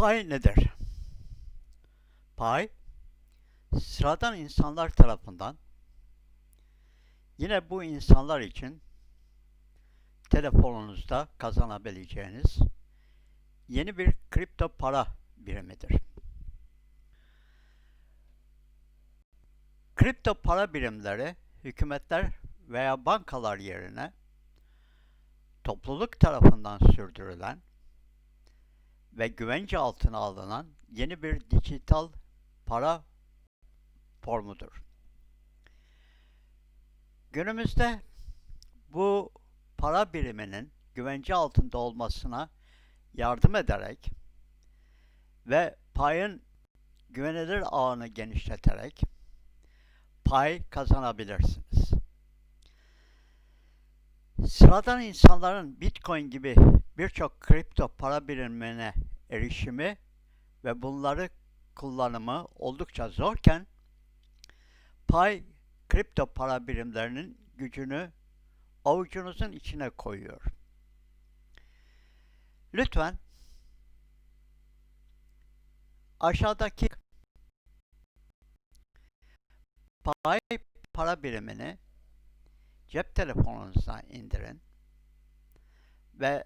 Pay nedir? Pay, sıradan insanlar tarafından yine bu insanlar için telefonunuzda kazanabileceğiniz yeni bir kripto para birimidir. Kripto para birimleri hükümetler veya bankalar yerine topluluk tarafından sürdürülen ve güvence altına alınan yeni bir dijital para formudur. Günümüzde bu para biriminin güvence altında olmasına yardım ederek ve payın güvenilir ağını genişleterek pay kazanabilirsiniz. Sıradan insanların Bitcoin gibi birçok kripto para birimine erişimi ve bunları kullanımı oldukça zorken pay kripto para birimlerinin gücünü avucunuzun içine koyuyor. Lütfen aşağıdaki pay para birimini cep telefonunuza indirin ve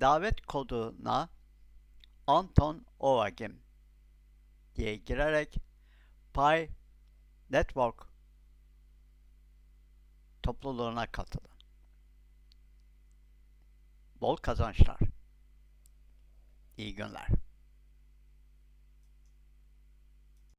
davet koduna Anton Ovagim diye girerek Pi Network topluluğuna katılın. Bol kazançlar. İyi günler.